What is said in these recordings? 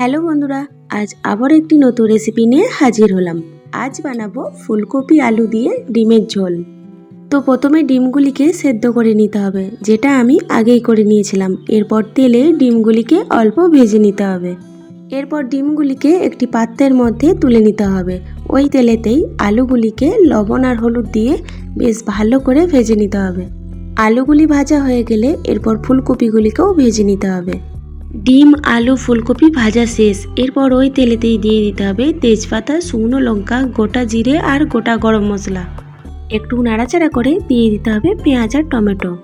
Hello বন্ধুরা, আজ আবার একটি নতুন রেসিপি নিয়ে হাজির হলাম। আজ বানাবো ফুলকপি আলু দিয়ে ডিমের ঝোল। তো প্রথমে ডিমগুলিকে সেদ্ধ করে নিতে হবে, যেটা আমি আগেই করে নিয়েছিলাম। এরপর তেলে ডিমগুলিকে অল্প ভেজে নিতে হবে। এরপর ডিমগুলিকে একটি পাত্রের মধ্যে তুলে নিতে হবে। ওই তেলেতেই আলুগুলিকে লবণ আর হলুদ দিয়ে বেশ ভালো করে ভেজে নিতে হবে। আলুগুলি ভাজা হয়ে গেলে এরপর ফুলকপিগুলিকেও ভেজে নিতে হবে। ডিম, আলু, ফুলকপি, ভাজা শেষ। এরপর ওই তেলেতেই দিয়ে দিতে হবে তেজপাতা, শুকনো লঙ্কা, গোটা জিরে আর গোটা গরম মশলা। একটু নাড়াচাড়া করে দিয়ে দিতে হবে পেঁয়াজ আর টমেটো।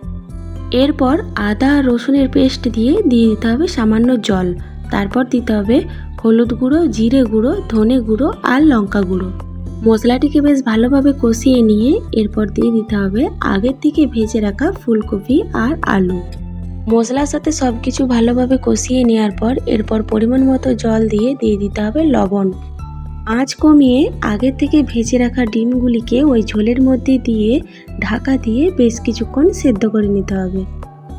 এরপর আদা, রসুনের পেস্ট দিয়ে দিয়ে দিতে হবে সামান্য জল। তারপর দিতে হবে হলুদ গুঁড়ো, জিরে গুঁড়ো, ধনে গুঁড়ো আর লঙ্কা গুঁড়ো। মশলাটিকে বেশ ভালোভাবে কষিয়ে নিয়ে এরপর দিয়ে দিতে হবে আগের থেকে ভেজে রাখা ফুলকপি আর আলু। মশলার সাথে সব কিছু ভালোভাবে কষিয়ে নেওয়ার পর এরপর পরিমাণ মতো জল দিয়ে দিয়ে দিতে হবে লবণ। আঁচ কমিয়ে আগের থেকে ভেজে রাখা ডিমগুলিকে ওই ঝোলের মধ্যে দিয়ে ঢাকা দিয়ে বেশ কিছুক্ষণ সেদ্ধ করে নিতে হবে।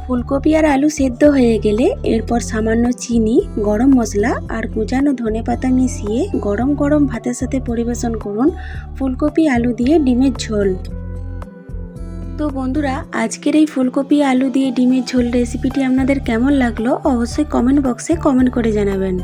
ফুলকপি আর আলু সেদ্ধ হয়ে গেলে এরপর সামান্য চিনি, গরম মশলা আর কুচানো ধনে পাতা মিশিয়ে গরম গরম ভাতের সাথে পরিবেশন করুন ফুলকপি, আলু দিয়ে ডিমের ঝোল। তো বন্ধুরা, আজকের এই ফুলকপি, আলু দিয়ে ডিমের ঝোল রেসিপিটি আপনাদের কেমন লাগল অবশ্যই কমেন্ট বক্সে কমেন্ট করে জানাবেন।